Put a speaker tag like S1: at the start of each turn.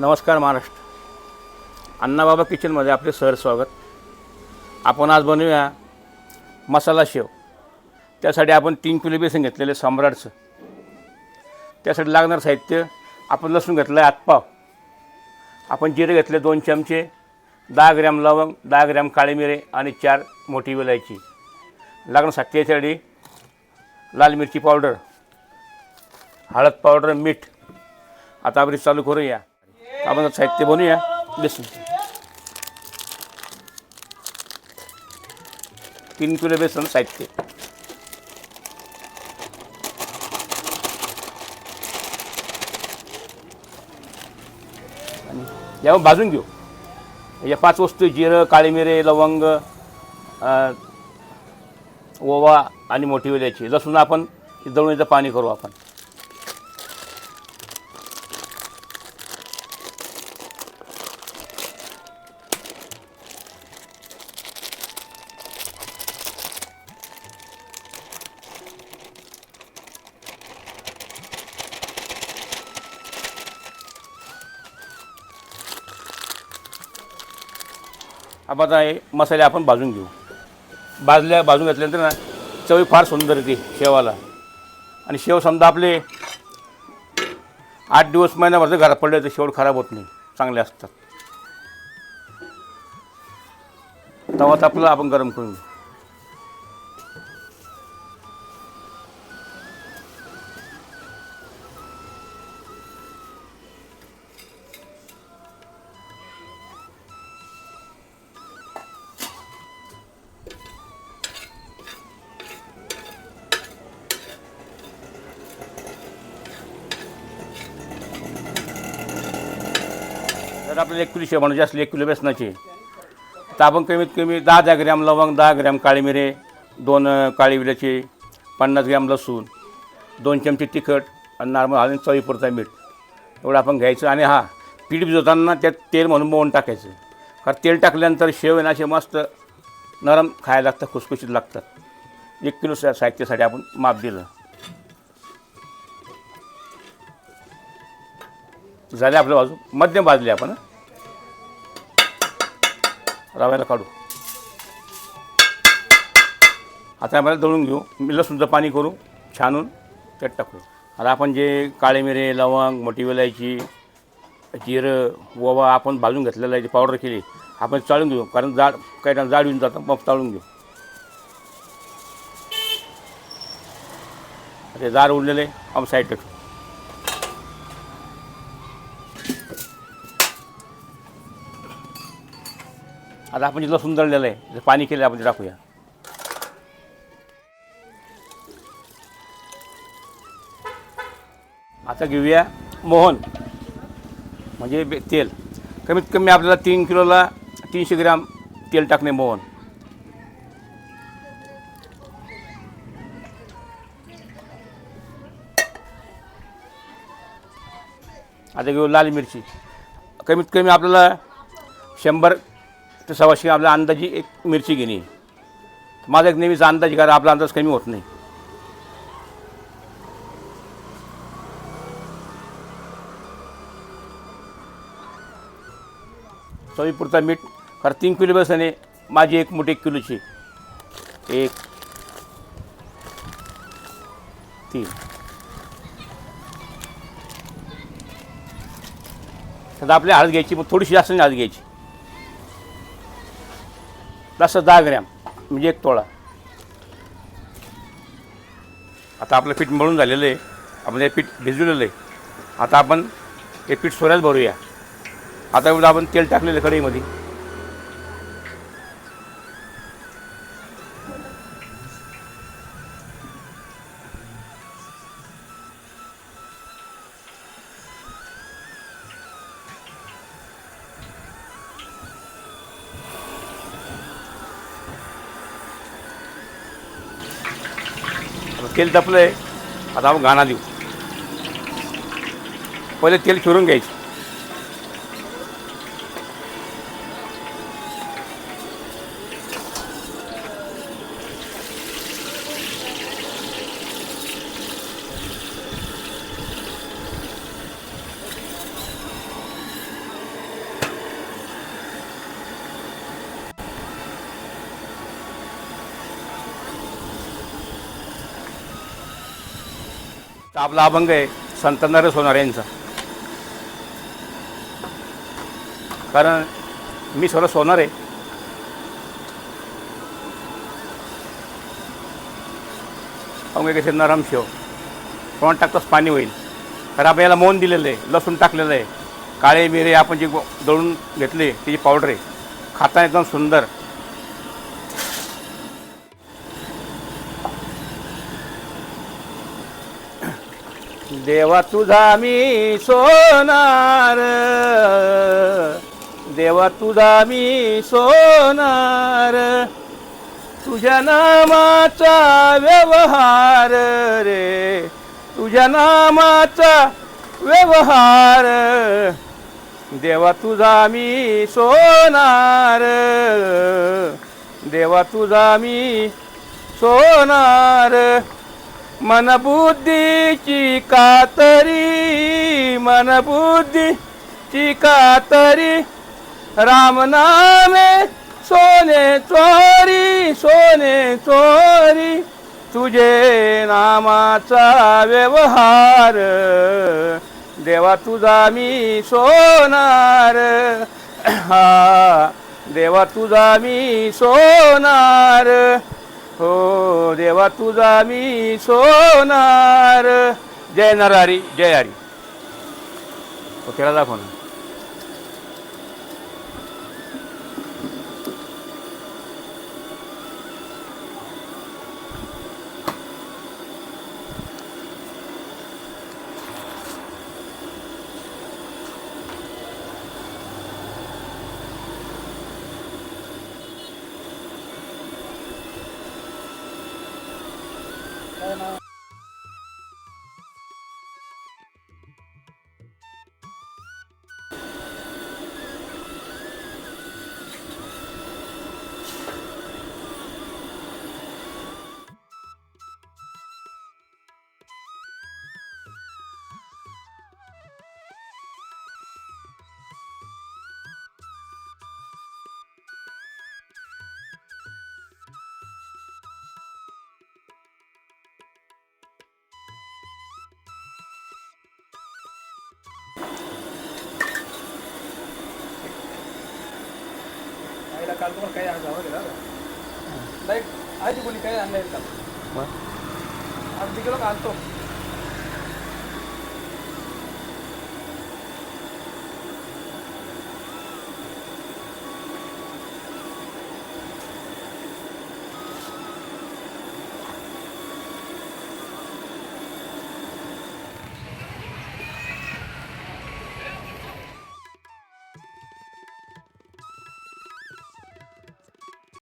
S1: नमस्कार महाराष्ट्र. अण्णाबाबा किचनमध्ये आपले सर स्वागत. आपण आज बनवूया मसाला शेव. त्यासाठी आपण तीन किलो बेसन घेतलेले सम्राटचं. त्यासाठी लागणारं साहित्य आपण लसूण घेतलं आहे आतपाव आपण जिरे घेतले दोन चमचे दहा ग्रॅम लवंग दहा ग्रॅम काळी मिरे आणि चार मोठी विलायची लागणं साहित्यासाठी लाल मिरची पावडर हळद पावडर मीठ. आता आपण चालू करूया. आपण साहित्य बनवूया. बेसन. तीन किलो बेसन साहित्य. आणि यावर भाजून घेऊ. या पाच वस्तू जिरं काळी मिरे लवंग ओवा आणि मोठी वेल्याची लसूण आपण दळणीचं पाणी करू आपण. आता हे मसाले आपण भाजून घेऊ. भाजल्या भाजून घेतल्यानंतर ना चवी फार सुंदर येते शेवाला. आणि शेव समजा आपले आठ दिवस महिन्याभर जर घरात पडले तर शेवट खराब होत नाही. चांगले असतात. तवा आपला आपण गरम करून घेऊ. तर आपल्याला एक किलो शेव म्हणजे असली एक किलो बेसनाची तर आपण कमीत कमी दहा दहा ग्रॅम लवंग दहा ग्रॅम काळी मिरे दोन काळी मिऱ्याची पन्नास ग्रॅम लसूण दोन चमचे तिखट आणि नॉर्मल हळून चवीपुरता मीठ. एवढं आपण घ्यायचं आणि हा पीठ भिजवताना त्यात तेल म्हणून मोहन टाकायचं. कारण तेल टाकल्यानंतर शेव ना असे मस्त नरम खायला लागतं खुसखुशीत लागतात एक किलो सा- साहित्यासाठी आपण माप दिलं. झाले आपल्या बाजू. मध्यम भाजले आपण रव्याला काढू. आता आपल्याला दळून घेऊ. मी पाणी करू छानून त्यात टाकू. आता आपण जे काळे मिरे लवंग मोठी वेलायची जिरं ओवा आपण भाजून घेतलेलं आहे जे पावडर केली आपण चाळून घेऊ. कारण जाड काही टाइम जाड येऊन जातं मग चाळून घेऊ. ते जाड उडलेले आम साईड टाकू आता आपण जिथलं सुंदर लिहिलं आहे पाणी केलं आपण ते टाकूया. आता घेऊया मोहन. म्हणजे बे- तेल. कमीत कमी आपल्याला तीन किलोला तीनशे ग्रॅम तेल टाकणे मोहन. आता घेऊ लाल मिरची. कमीत कमी आपल्याला शंभर ते सव्वाशे आपल्या अंदाजी एक मिरची घेणे माझा एक नेहमीचा अंदाज आहे, कारण आपला अंदाज कमी होत नाही. चवीपुरता मीठ कारण तीन किलो बसणे माझी एक मोठी एक किलोची. एक तीन. आता आपली हळद घ्यायची मग थोडीशी जास्त नाही हळद घ्यायची. जास्त दहा ग्रॅम म्हणजे एक तोळा. आता आपलं पीठ मळून झालेलं आहे. आपण हे पीठ भिजवलेलं आहे. आता आपण हे पीठ सोऱ्यात भरूया. आता एवढं आपण तेल टाकलेलं आहे कढईमध्ये. तेल तपलं आहे आता आपण गाणा देऊ. पहिले तेल चिरून घ्यायचं. आपला अभंग आहे संत नरेश होणार यांचा. कारण मी सर्व सोनार आहे. अवघे कसे नरम शेव तोंड टाकताच पाणी होईल. तर आपण याला मौन दिलेलं आहे लसूण टाकलेलं आहे. काळे मिरे आपण जे दळून घेतले त्याची पावडर आहे. खाताना एकदम सुंदर. देवा तुझा मी सोनार. देवा तुझा मी सोनार. तुझ्या नामाचा व्यवहार रे. तुझ्या नामाचा व्यवहार. देवा तुझा मी सोनार. देवा तुझा मी सोनार. मनबुद्धीची कातरी मनबुद्धीची कातरी. रामनामे सोने चोरी सोने चोरी. तुझे नामाचा व्यवहार देवा तुझा मी सोनार. हा देवा तुझा मी सोनार. हो देवा तुझा मी सोनार. जय नरहरी जय हरी. तो त्याला दाखव ना know.
S2: आईला काल तुम्हाला काही आज आवडलं नाही आजी बोली काही आणलं
S1: मग?
S2: आज का आणतो.